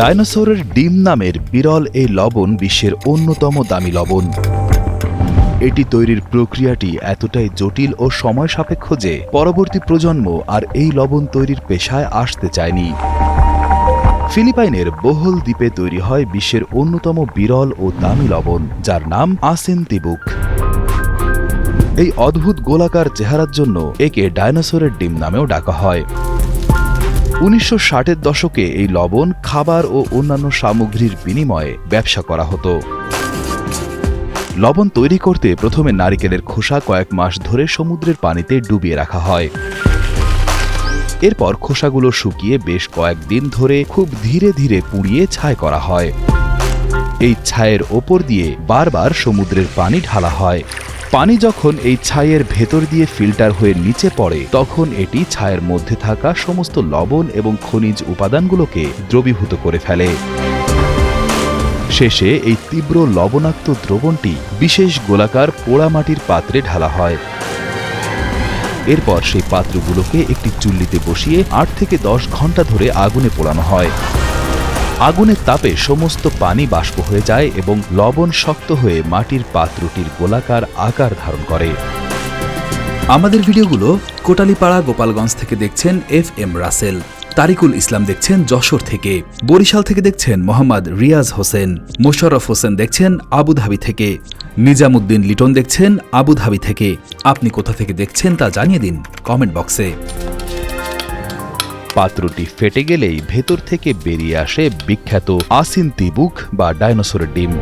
ডায়নোসরের ডিম নামের বিরল এই লবণ বিশ্বের অন্যতম দামি লবণ। এটি তৈরির প্রক্রিয়াটি এতটাই জটিল ও সময় সাপেক্ষ যে পরবর্তী প্রজন্ম আর এই লবণ তৈরির পেশায় আসতে চায়নি। ফিলিপাইনের বহুল দ্বীপে তৈরি হয় বিশ্বের অন্যতম বিরল ও দামি লবণ, যার নাম আসেন তিবুক। এই অদ্ভুত গোলাকার চেহারার জন্য একে ডায়নোসরের ডিম নামেও ডাকা হয়। উনিশশো ষাটের দশকে এই লবণ, খাবার ও অন্যান্য সামগ্রীর বিনিময়ে ব্যবসা করা হতো। লবণ তৈরি করতে প্রথমে নারিকেলের খোসা কয়েক মাস ধরে সমুদ্রের পানিতে ডুবিয়ে রাখা হয়। এরপর খোসাগুলো শুকিয়ে বেশ কয়েকদিন ধরে খুব ধীরে ধীরে পুড়িয়ে ছাই করা হয়। এই ছায়ের ওপর দিয়ে বারবার সমুদ্রের পানি ঢালা হয়। পানি যখন এই ছাইয়ের ভেতর দিয়ে ফিল্টার হয়ে নিচে পড়ে, তখন এটি ছায়ের মধ্যে থাকা সমস্ত লবণ এবং খনিজ উপাদানগুলোকে দ্রবীভূত করে ফেলে। শেষে এই তীব্র লবণাক্ত দ্রবণটি বিশেষ গোলাকার পোড়ামাটির পাত্রে ঢালা হয়। এরপর সেই পাত্রগুলোকে একটি চুল্লিতে বসিয়ে আট থেকে দশ ঘণ্টা ধরে আগুনে পোড়ানো হয়। আগুনের তাপে সমস্ত পানি বাষ্প হয়ে যায় এবং লবণ শক্ত হয়ে মাটির পাত্রটির গোলাকার আকার ধারণ করে। আমাদের ভিডিওগুলো কোটালীপাড়া গোপালগঞ্জ থেকে দেখছেন এফ এম রাসেল, তারিকুল ইসলাম দেখছেন যশোর থেকে, বরিশাল থেকে দেখছেন মোহাম্মদ রিয়াজ হোসেন, মোশাররফ হোসেন দেখছেন আবুধাবি থেকে, নিজামুদ্দিন লিটন দেখছেন আবুধাবি থেকে। আপনি কোথা থেকে দেখছেন তা জানিয়ে দিন কমেন্ট বক্সে। পাত্রটি ফেটে গেলেই ভেতর থেকে বেরিয়ে আসে বিখ্যাত আসিন্তি বুক বা ডাইনোসরের ডিম।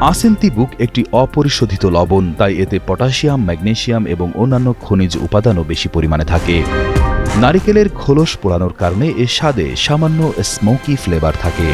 আসেন্তি বুক একটি অপরিশোধিত লবণ, তাই এতে পটাশিয়াম, ম্যাগনেশিয়াম এবং অন্যান্য খনিজ উপাদানও বেশি পরিমাণে থাকে। নারিকেলের খোলস পোড়ানোর কারণে এর স্বাদে সামান্য স্মোকি ফ্লেভার থাকে।